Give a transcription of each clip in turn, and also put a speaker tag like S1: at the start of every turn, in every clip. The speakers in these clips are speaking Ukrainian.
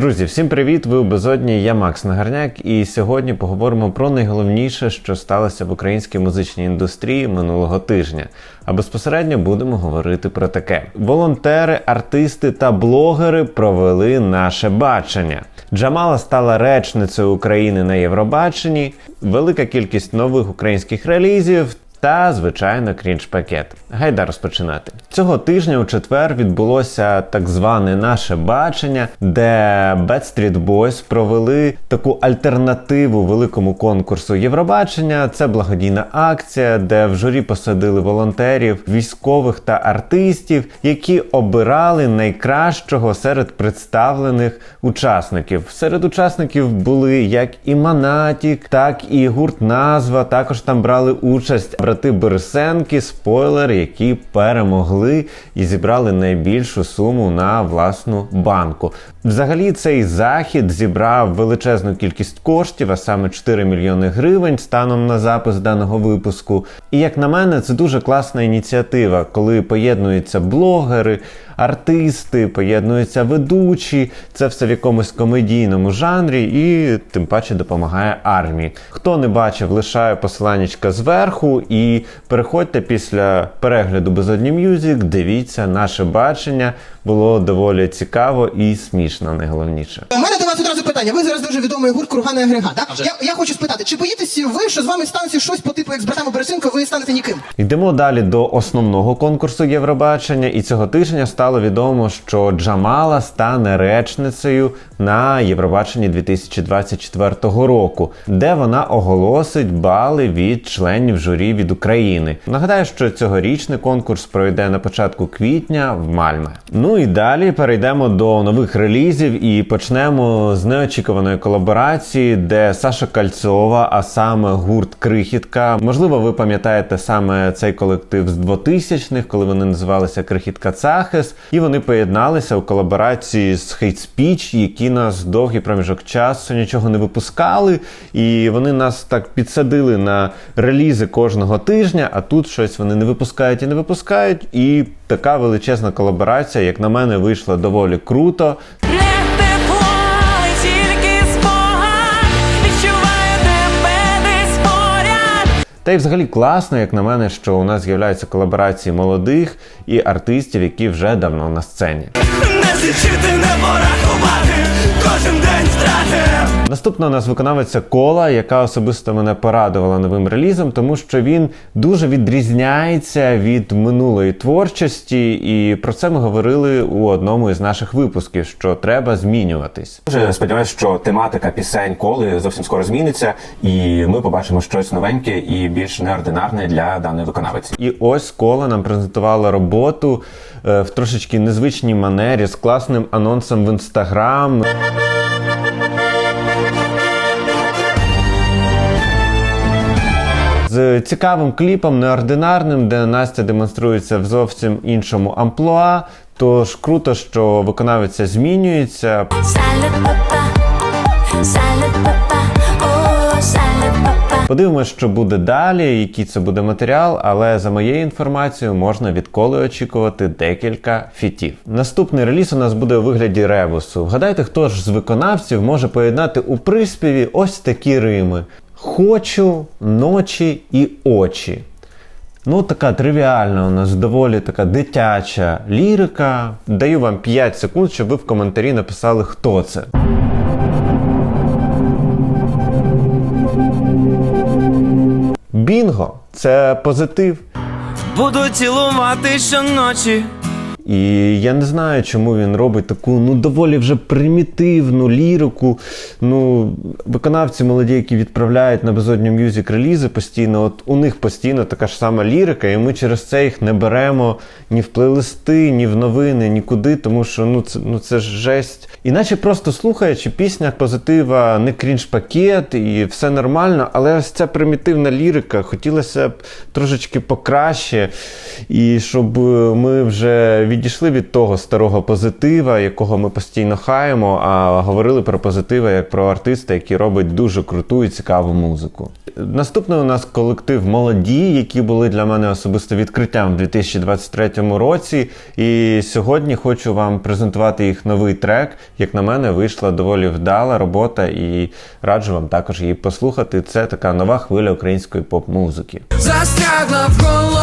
S1: Друзі, всім привіт! Ви у безодні. Я Макс Нагарняк, і сьогодні поговоримо про найголовніше, що сталося в українській музичній індустрії минулого тижня. А безпосередньо будемо говорити про таке: волонтери, артисти та блогери провели наше бачення. Джамала стала речницею України на Євробаченні. Велика кількість нових українських релізів. Та, звичайно, крінж-пакет. Гайда розпочинати. Цього тижня у четвер відбулося так зване наше бачення, де Backstreet Boys провели таку альтернативу великому конкурсу Євробачення. Це благодійна акція, де в журі посадили волонтерів, військових та артистів, які обирали найкращого серед представлених учасників. Серед учасників були як і Манатік, так і гурт Назва. Також там брали участь брати Берсенки, спойлер, які перемогли і зібрали найбільшу суму на власну банку. Взагалі, цей захід зібрав величезну кількість коштів, а саме 4 мільйони гривень станом на запис даного випуску. І як на мене, це дуже класна ініціатива, коли поєднуються блогери, артисти, поєднуються ведучі. Це все в якомусь комедійному жанрі, і тим паче допомагає армії. Хто не бачив, лишаю посиланнячка зверху і переходьте після перегляду Безодні Мюзик, дивіться наше бачення. Було доволі цікаво і смішно, найголовніше.
S2: Вас одразу питання. Ви зараз дуже відомий гурт Курганий агрегат. Так? Я, я хочу спитати, чи боїтеся ви, що з вами станеться щось по типу як з братами Бересенко, ви станете ніким?
S1: Йдемо далі до основного конкурсу Євробачення, і цього тижня стало відомо, що Джамала стане речницею на Євробаченні 2024 року, де вона оголосить бали від членів журі від України. Нагадаю, що цьогорічний конкурс пройде на початку квітня в Мальме. Ну і далі перейдемо до нових релізів і почнемо з неочікуваної колаборації, де Саша Кальцова, а саме гурт Крихітка. Можливо, ви пам'ятаєте саме цей колектив з 2000-х, коли вони називалися Крихітка Цахес, і вони поєдналися у колаборації з Speech, які нас довгий проміжок часу нічого не випускали, і вони нас так підсадили на релізи кожного тижня. А тут щось вони не випускають і не випускають. І така величезна колаборація, як на мене, вийшла доволі круто. Та й взагалі класно, як на мене, що у нас з'являються колаборації молодих і артистів, які вже давно на сцені.
S3: Не злічити, не порахувати, кожен день втрати.
S1: Наступна у нас виконавиця кола, яка особисто мене порадувала новим релізом, тому що він дуже відрізняється від минулої творчості, і про це ми говорили у одному із наших випусків, що треба змінюватись.
S4: Дуже сподіваюся, що тематика пісень коли зовсім скоро зміниться, і ми побачимо щось новеньке і більш неординарне для даної виконавиці.
S1: І ось кола нам презентувала роботу е, в трошечки незвичній манері з класним анонсом в інстаграм. З цікавим кліпом, неординарним, де Настя демонструється в зовсім іншому амплуа. Тож круто, що виконавиця змінюється. Подивимось, що буде далі, який це буде матеріал, але за моєю інформацією можна відколи очікувати декілька фітів. Наступний реліз у нас буде у вигляді ребусу. Вгадайте, хто ж з виконавців може поєднати у приспіві ось такі рими: Хочу, ночі і очі. Ну, така тривіальна у нас доволі така дитяча лірика. Даю вам 5 секунд, щоб ви в коментарі написали, хто це. Бінго! Це позитив.
S5: Буду цілувати щоночі.
S1: І я не знаю, чому він робить таку ну доволі вже примітивну лірику. Ну, виконавці молоді, які відправляють на безодню мюзик релізи постійно, от у них постійно така ж сама лірика, і ми через це їх не беремо ні в плейлисти, ні в новини, нікуди, тому що ну це ну це ж жесть. Іначе просто слухаючи пісня позитива, не крінж-пакет і все нормально, але ось ця примітивна лірика хотілося б трошечки покраще, і щоб ми вже від відійшли від того старого позитива, якого ми постійно хаємо, а говорили про позитива як про артиста, який робить дуже круту і цікаву музику. Наступний у нас колектив молоді, які були для мене особисто відкриттям в 2023 році. І сьогодні хочу вам презентувати їх новий трек. Як на мене, вийшла доволі вдала робота, і раджу вам також її послухати. Це така нова хвиля української поп-музики.
S5: Застрягла в голові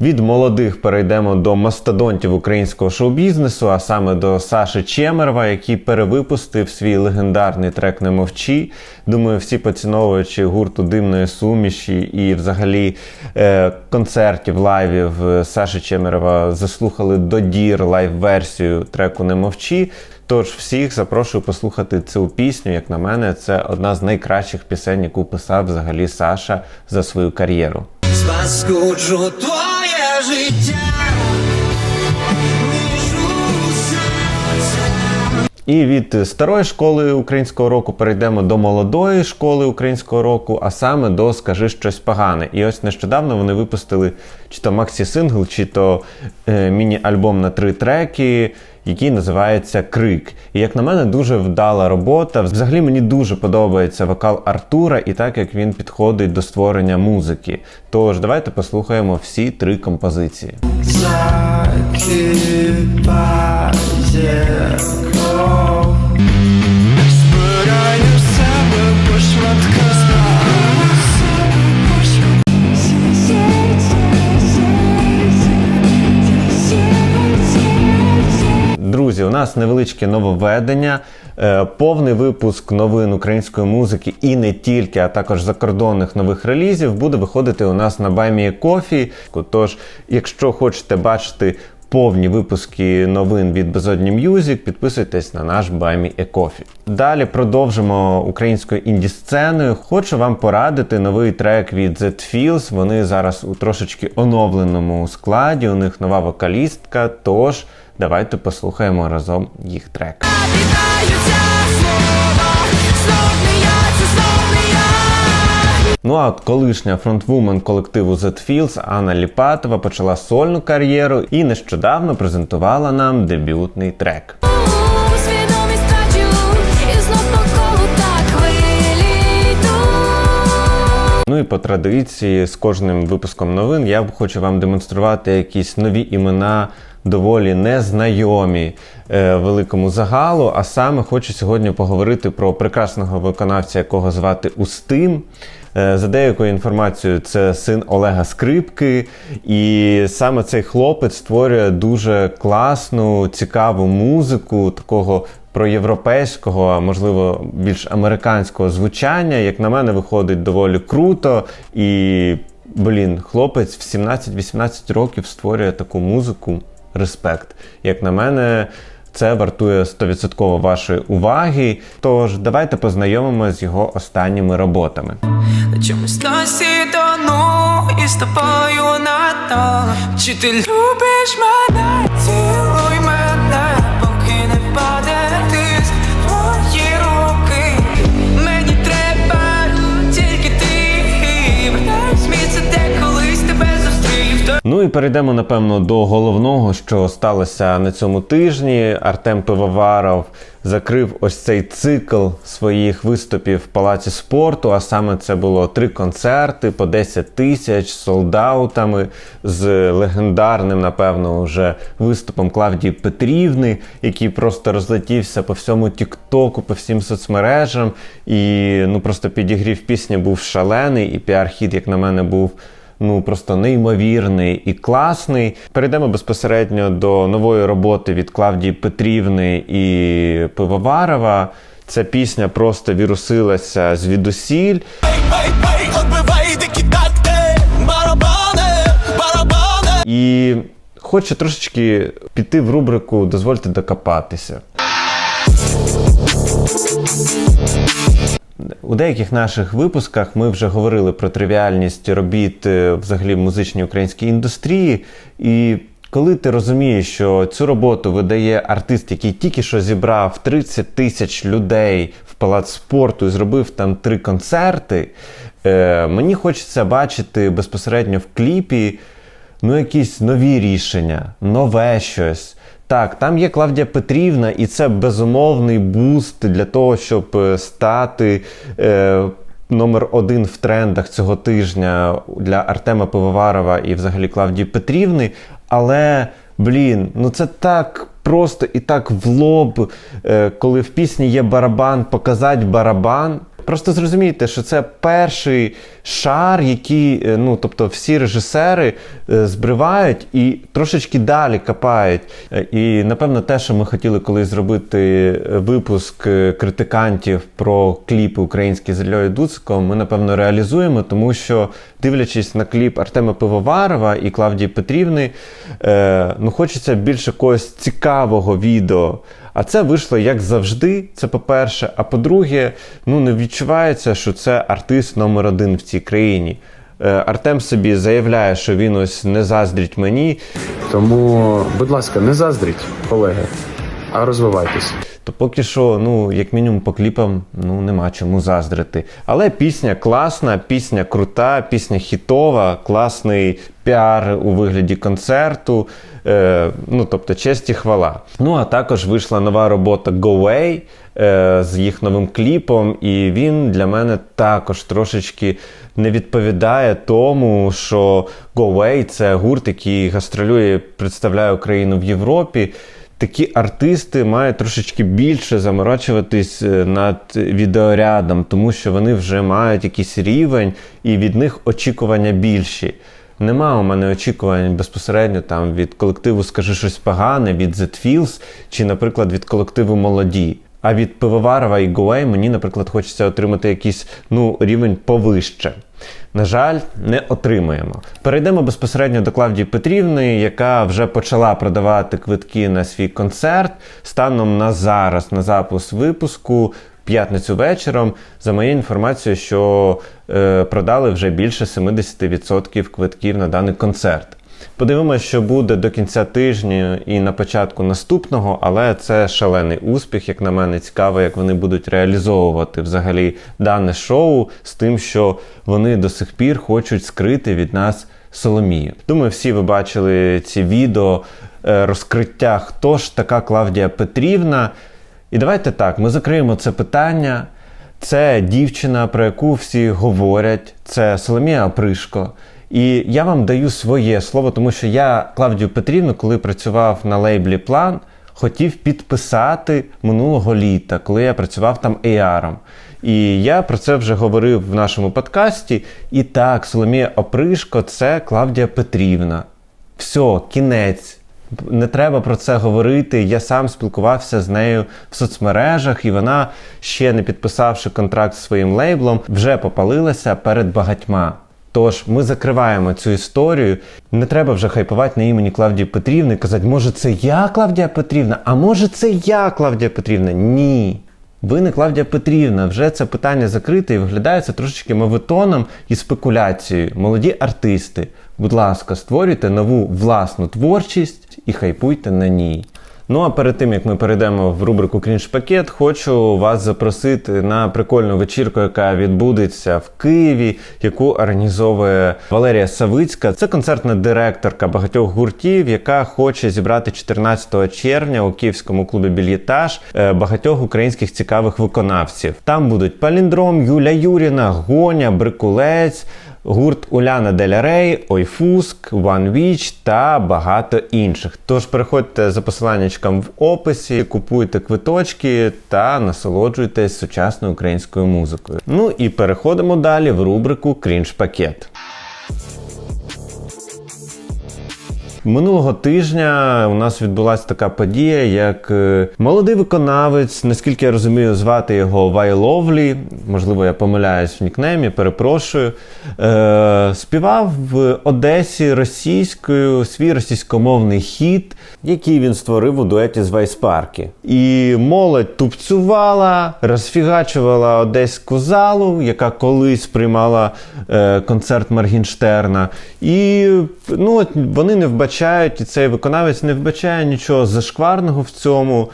S1: Від молодих перейдемо до мастодонтів українського шоу-бізнесу, а саме до Саши Чемерова, який перевипустив свій легендарний трек Не мовчі. Думаю, всі поціновувачі гурту димної суміші і взагалі е, концертів, лайвів е, Саши Чемерова заслухали до дір лайв-версію треку Не мовчі. Тож всіх запрошую послухати цю пісню. Як на мене, це одна з найкращих пісень, яку писав взагалі Саша за свою кар'єру.
S5: Спаскуджу твоє життя.
S1: І від старої школи українського року перейдемо до молодої школи українського року, а саме до Скажи щось погане. І ось нещодавно вони випустили чи то максі сингл, чи то е, міні-альбом на три треки, який називається Крик. І як на мене, дуже вдала робота. Взагалі мені дуже подобається вокал Артура і так як він підходить до створення музики. Тож давайте послухаємо всі три композиції.
S5: Збираю себе по.
S1: Друзі, у нас невеличке нововведення, е, повний випуск новин української музики і не тільки, а також закордонних нових релізів буде виходити у нас на Баймі Кофі. Тож, якщо хочете бачити повні випуски новин від Безодні М'юзік, підписуйтесь на наш Баймі Екофі. Далі продовжимо українською інді-сценою. Хочу вам порадити новий трек від The Feels. Вони зараз у трошечки оновленому складі. У них нова вокалістка. Тож давайте послухаємо разом їх трек. Ну а от колишня фронтвумен колективу The Feels Анна Ліпатова почала сольну кар'єру і нещодавно презентувала нам дебютний трек. Ну і по традиції з кожним випуском новин я хочу вам демонструвати якісь нові імена. Доволі незнайомі е, великому загалу. А саме хочу сьогодні поговорити про прекрасного виконавця, якого звати Устим. Е, за деякою інформацією, це син Олега Скрипки, і саме цей хлопець створює дуже класну, цікаву музику такого проєвропейського, а можливо більш американського звучання. Як на мене, виходить доволі круто. І, блін, хлопець в 17-18 років створює таку музику. Респект. Як на мене, це вартує 100% вашої уваги. Тож давайте познайомимося з його останніми роботами.
S5: На чомусь носі тону і з тобою то Чи ти любиш мене, цілуй
S1: Ну і перейдемо, напевно, до головного, що сталося на цьому тижні. Артем Пивоваров закрив ось цей цикл своїх виступів в палаці спорту. А саме це було три концерти по 10 тисяч солдаутами, з легендарним, напевно, вже виступом Клавдії Петрівни, який просто розлетівся по всьому Тіктоку, по всім соцмережам. І ну просто підігрів пісні був шалений, і піар-хід, як на мене, був ну просто неймовірний і класний. Перейдемо безпосередньо до нової роботи від Клавдії Петрівни і Пивоварова. Ця пісня просто вірусилася звідусіль. І хочу трошечки піти в рубрику Дозвольте докопатися. У деяких наших випусках ми вже говорили про тривіальність робіт е, взагалі в музичній українській індустрії. І коли ти розумієш, що цю роботу видає артист, який тільки що зібрав 30 тисяч людей в палац спорту і зробив там три концерти, Е, мені хочеться бачити безпосередньо в кліпі ну, якісь нові рішення, нове щось. Так, там є Клавдія Петрівна, і це безумовний буст для того, щоб е, стати е, номер один в трендах цього тижня для Артема Пивоварова і взагалі Клавдії Петрівни. Але, блін, ну це так просто і так в лоб, е, коли в пісні є барабан, показати барабан. Просто зрозумійте, що це перший шар, який, е, ну тобто, всі режисери е, збривають і трошечки далі копають. Е, І напевно, те, що ми хотіли колись зробити випуск критикантів про кліпи українські з Ільою Дуциком, ми напевно реалізуємо, тому що дивлячись на кліп Артема Пивоварова і Клавдії Петрівни, ну хочеться більше когось цікавого відео. А це вийшло як завжди. Це по-перше. А по-друге, ну не відчувається, що це артист номер один в цій країні. Е, Артем собі заявляє, що він ось не заздріть мені.
S6: Тому, будь ласка, не заздріть, колеги, а розвивайтесь.
S1: То поки що, ну, як мінімум, по кліпам ну, нема чому заздрити. Але пісня класна, пісня крута, пісня хітова, класний піар у вигляді концерту. Е, ну, тобто, честь і хвала. Ну, а також вийшла нова робота Go Away е, з їх новим кліпом, і він для мене також трошечки не відповідає тому, що Go Away – це гурт, який гастролює, представляє Україну в Європі такі артисти мають трошечки більше заморочуватись е, над відеорядом, тому що вони вже мають якийсь рівень і від них очікування більші. Нема у мене очікувань безпосередньо там від колективу Скажи щось погане, від The Feels, чи, наприклад, від колективу Молоді. А від Пивоварова і Гуей мені, наприклад, хочеться отримати якийсь ну, рівень повище. На жаль, не отримуємо. Перейдемо безпосередньо до Клавдії Петрівни, яка вже почала продавати квитки на свій концерт станом на зараз, на запуск випуску. П'ятницю вечором, за моєю інформацією, що е, продали вже більше 70% квитків на даний концерт. Подивимося, що буде до кінця тижня і на початку наступного, але це шалений успіх, як на мене, цікаво, як вони будуть реалізовувати взагалі дане шоу з тим, що вони до сих пір хочуть скрити від нас Соломію. Думаю, всі ви бачили ці відео е, розкриття, хто ж така Клавдія Петрівна. І давайте так, ми закриємо це питання. Це дівчина, про яку всі говорять, це Соломія Опришко. І я вам даю своє слово, тому що я Клавдію Петрівну, коли працював на лейблі План, хотів підписати минулого літа, коли я працював там AR. І я про це вже говорив в нашому подкасті. І так, Соломія Опришко це Клавдія Петрівна. Все, кінець. Не треба про це говорити. Я сам спілкувався з нею в соцмережах, і вона, ще не підписавши контракт зі своїм лейблом, вже попалилася перед багатьма. Тож ми закриваємо цю історію. Не треба вже хайпувати на імені Клавдії Петрівни і казати, може, це я Клавдія Петрівна, а може це я Клавдія Петрівна? Ні. Ви не Клавдія Петрівна, вже це питання закрите і виглядає це трошечки мовитоном і спекуляцією. Молоді артисти, будь ласка, створюйте нову власну творчість і хайпуйте на ній. Ну а перед тим як ми перейдемо в рубрику Крінж Пакет, хочу вас запросити на прикольну вечірку, яка відбудеться в Києві, яку організовує Валерія Савицька. Це концертна директорка багатьох гуртів, яка хоче зібрати 14 червня у київському клубі Більєтаж е, багатьох українських цікавих виконавців. Там будуть Паліндром, Юля Юріна, Гоня, Брикулець гурт Уляна Деля Рей, Ойфуск, One Witch та багато інших. Тож переходьте за посиланнячком в описі, купуйте квиточки та насолоджуйтесь сучасною українською музикою. Ну і переходимо далі в рубрику Крінж Пакет. Минулого тижня у нас відбулася така подія, як е, молодий виконавець, наскільки я розумію, звати його Вайловлі, можливо, я помиляюсь в нікнеймі, перепрошую. Е, співав в Одесі російською свій російськомовний хіт, який він створив у дуеті з Вайспарки. І молодь тупцювала, розфігачувала одеську залу, яка колись приймала е, концерт Маргінштерна. І ну, вони не вбачають, і цей виконавець не вбачає нічого зашкварного в цьому.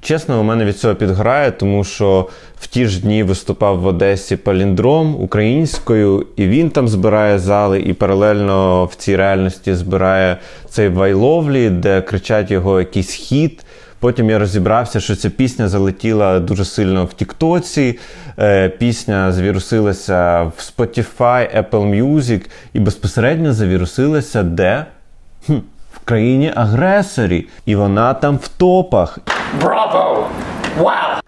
S1: чесно, у мене від цього підграє, тому що в ті ж дні виступав в Одесі Паліндром українською, і він там збирає зали, і паралельно в цій реальності збирає цей Вайловлі, де кричать його якийсь хіт. Потім я розібрався, що ця пісня залетіла дуже сильно в Тіктоці. Е, пісня завірусилася в Spotify, Apple Music і безпосередньо завірусилася де? Хм, в країні агресорі. І вона там в топах. Браво!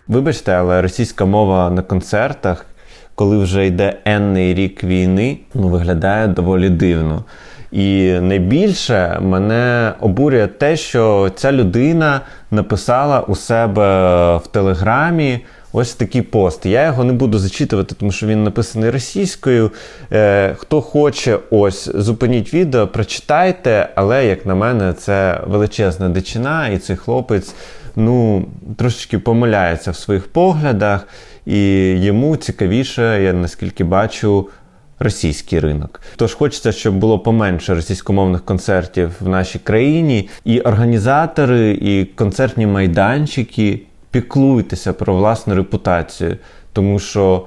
S1: Вибачте, але російська мова на концертах, коли вже йде енний рік війни, ну виглядає доволі дивно. І найбільше мене обурює те, що ця людина написала у себе в телеграмі ось такий пост. Я його не буду зачитувати, тому що він написаний російською. Е, хто хоче, ось зупиніть відео, прочитайте, але як на мене, це величезна дичина, і цей хлопець ну, трошечки помиляється в своїх поглядах, і йому цікавіше, я наскільки бачу, російський ринок. Тож хочеться, щоб було поменше російськомовних концертів в нашій країні, і організатори, і концертні майданчики піклуйтеся про власну репутацію, тому що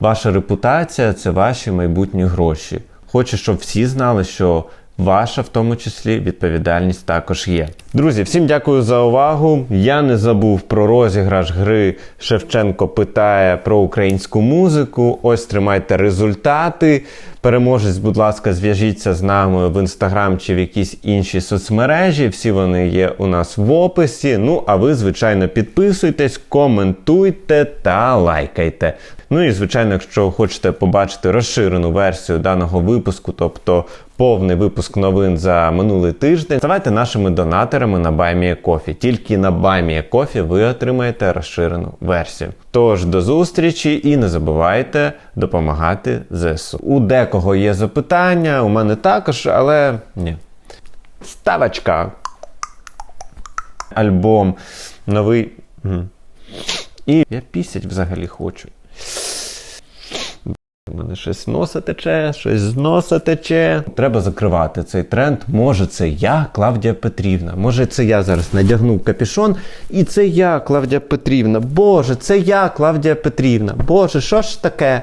S1: ваша репутація це ваші майбутні гроші. Хочу, щоб всі знали, що ваша в тому числі відповідальність також є. Друзі, всім дякую за увагу. Я не забув про розіграш гри Шевченко питає про українську музику. Ось тримайте результати. Переможець, будь ласка, зв'яжіться з нами в інстаграм чи в якісь інші соцмережі. Всі вони є у нас в описі. Ну, а ви, звичайно, підписуйтесь, коментуйте та лайкайте. Ну і звичайно, якщо хочете побачити розширену версію даного випуску, тобто повний випуск новин за минулий тиждень, ставайте нашими донаторами на BuyMeACoffee. Тільки на BuyMeACoffee ви отримаєте розширену версію. Тож до зустрічі і не забувайте допомагати ЗСУ. У декого є запитання, у мене також, але ні. Ставочка. Альбом новий. І я пісять взагалі хочу. У мене щось носа тече, щось з носа тече. Треба закривати цей тренд. Може, це я, Клавдія Петрівна. Може, це я зараз надягнув капюшон, і це я, Клавдія Петрівна. Боже, це я, Клавдія Петрівна. Боже, що ж таке?